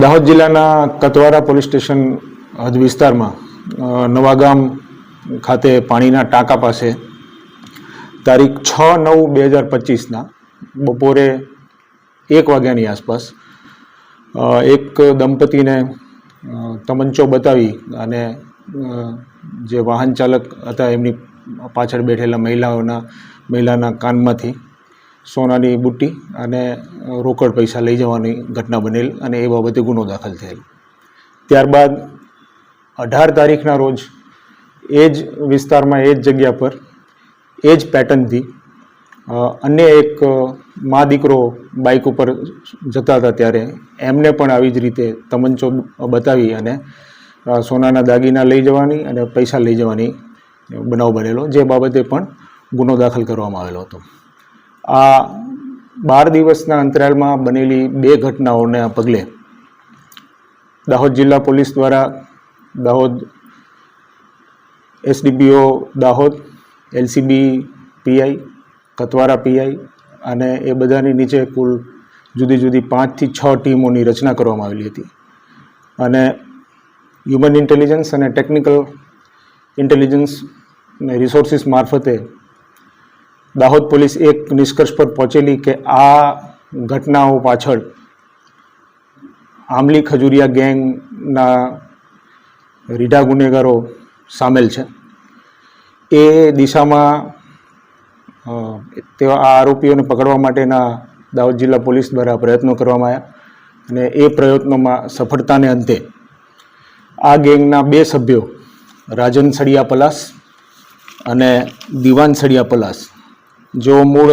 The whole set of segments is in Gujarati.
દાહોદ જિલ્લાના કતવારા પોલીસ સ્ટેશન હદ વિસ્તારમાં નવાગામ ખાતે પાણીના ટાંકા પાસે તારીખ છ નવ બે હજાર પચીસના બપોરે એક વાગ્યાની આસપાસ એક દંપતીને તમંચો બતાવી અને જે વાહન ચાલક હતા એમની પાછળ બેઠેલા મહિલાઓના, મહિલાના કાનમાંથી સોનાની બુટ્ટી અને રોકડ પૈસા લઈ જવાની ઘટના બનેલ અને એ બાબતે ગુનો દાખલ થયેલ. ત્યારબાદ અઢાર તારીખના રોજ એ જ વિસ્તારમાં, એ જ જગ્યા પર, એ જ પેટર્નથી અન્ય એક મા દીકરો બાઇક ઉપર જતા હતા ત્યારે એમને પણ આવી જ રીતે તમંચો બતાવી અને સોનાના દાગીના લઈ જવાની અને પૈસા લઈ જવાની બનાવ બનેલો, જે બાબતે પણ ગુનો દાખલ કરવામાં આવેલો હતો. આ બાર દિવસના અંતરાલમાં બનેલી બે ઘટનાઓને પગલે દાહોદ જિલ્લા પોલીસ દ્વારા Dahod SDPO Dahod, LCB, PI, Katwara PI અને એ બધાની નીચે કુલ જુદી જુદી પાંચથી છ ટીમોની રચના કરવામાં આવેલી હતી. અને હ્યુમન ઇન્ટેલિજન્સ અને ટેકનિકલ ઇન્ટેલિજન્સ ને રિસોર્સિસ મારફતે દાહોદ પોલીસ એક નિષ્કર્ષ પર પહોંચેલી કે આ ઘટનાઓ પાછળ આમલી ખજુરિયા ગેંગના રીઢા ગુનેગારો સામેલ છે. એ દિશામાં તેવા આ આરોપીઓને પકડવા માટેના દાહોદ જિલ્લા પોલીસ દ્વારા પ્રયત્નો કરવામાં આવ્યા અને એ પ્રયત્નોમાં સફળતાને અંતે આ ગેંગના બે સભ્યો રાજન સળિયા પલાસ અને દિવાન સળિયા પલાસ જેઓ મૂળ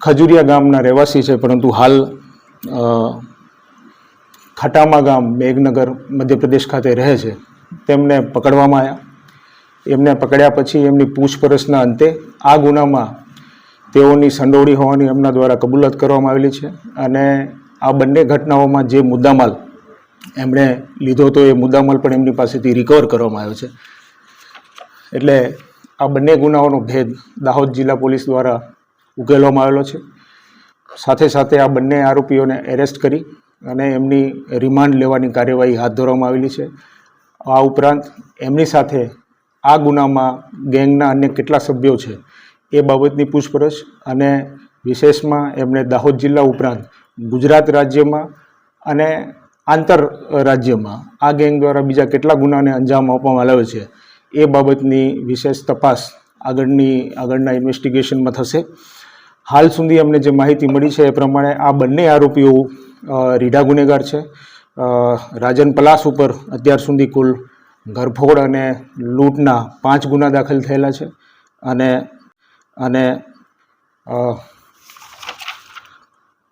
ખજુરિયા ગામના રહેવાસી છે, પરંતુ હાલ ખટામા ગામ મેઘનગર મધ્યપ્રદેશ ખાતે રહે છે. તેમને પકડવામાં આવ્યા. એમને પકડ્યા પછી એમની પૂછપરછના અંતે આ ગુનામાં તેઓની સંડોવણી હોવાની એમના દ્વારા કબૂલાત કરવામાં આવેલી છે અને આ બંને ઘટનાઓમાં જે મુદ્દામાલ એમણે લીધો હતો, એ મુદ્દામાલ પણ એમની પાસેથી રિકવર કરવામાં આવ્યો છે. એટલે આ બંને ગુનાઓનો ભેદ દાહોદ જિલ્લા પોલીસ દ્વારા ઉકેલવામાં આવેલો છે. સાથે સાથે આ બંને આરોપીઓને એરેસ્ટ કરી અને એમની રિમાન્ડ લેવાની કાર્યવાહી હાથ ધરવામાં આવેલી છે. આ ઉપરાંત એમની સાથે આ ગુનામાં ગેંગના અન્ય કેટલા સભ્યો છે એ બાબતની પૂછપરછ અને વિશેષમાં એમણે દાહોદ જિલ્લા ઉપરાંત ગુજરાત રાજ્યમાં અને આંતર રાજ્યમાં આ ગેંગ દ્વારા બીજા કેટલા ગુનાને અંજામ આપવામાં આવ્યો છે એ બાબતની વિશેષ તપાસ આગળની, આગળના ઇન્વેસ્ટિગેશનમાં થશે. હાલ સુધી અમને જે માહિતી મળી છે એ પ્રમાણે આ બંને આરોપીઓ રીઢા ગુનેગાર છે. રાજન પલાસ ઉપર અત્યાર સુધી કુલ ઘરફોડ અને લૂંટના પાંચ ગુના દાખલ થયેલા છે અને અને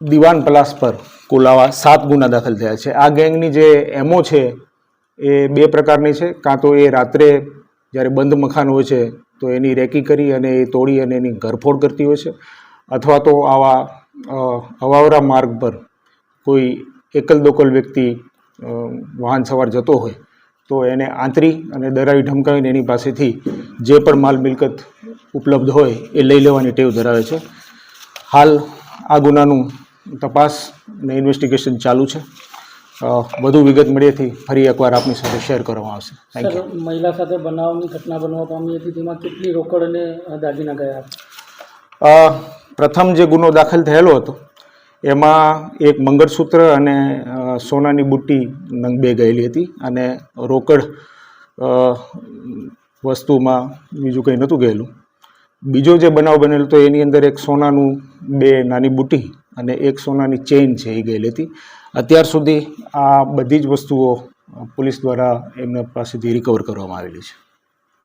દિવાન પલાસ પર કુલ આવા સાત ગુના દાખલ થયા છે. આ ગેંગની જે એમઓ છે એ બે પ્રકારની છે. કાં તો એ રાત્રે જ્યારે બંધ મકાન હોય છે, તો એની રેકી કરી અને એ તોડી અને એની ઘરફોડ કરતી હોય છે. અથવા તો આવા અવાવરા માર્ગ પર કોઈ એકલ દોકલ વ્યક્તિ વાહન સવાર જતો હોય, તો એને આંતરી અને દરાવી ઢમકાવીને એની પાસેથી જે પણ માલ મિલકત ઉપલબ્ધ હોય, એ લઈ લેવાની ટેવ ધરાવે છે. હાલ આ ગુનાનું તપાસ અને ઇન્વેસ્ટિગેશન ચાલુ છે. વધુ વિગત મળીએથી ફરી એકવાર આપની સાથે શેર કરવામાં આવશે. થેન્ક યુ મહિલા સાથે બનાવની ઘટના બનવા પામી હતી તેમાં કેટલી રોકડ અને દાગીના ગયા પ્રથમ જે ગુનો દાખલ થયેલો હતો એમાં એક મંગળસૂત્ર અને સોનાની બુટ્ટી બે ગયેલી હતી અને રોકડ વસ્તુમાં બીજું કંઈ નહોતું ગયેલું. બીજો જે બનાવ બનેલો તો એની અંદર એક સોનાનું બે નાની બુટ્ટી અને એક સોનાની ચેઇન છે એ ગયેલી હતી. અત્યાર સુધી આ બધી જ વસ્તુઓ પોલીસ દ્વારા એમના પાસેથી રિકવર કરવામાં આવેલી છે.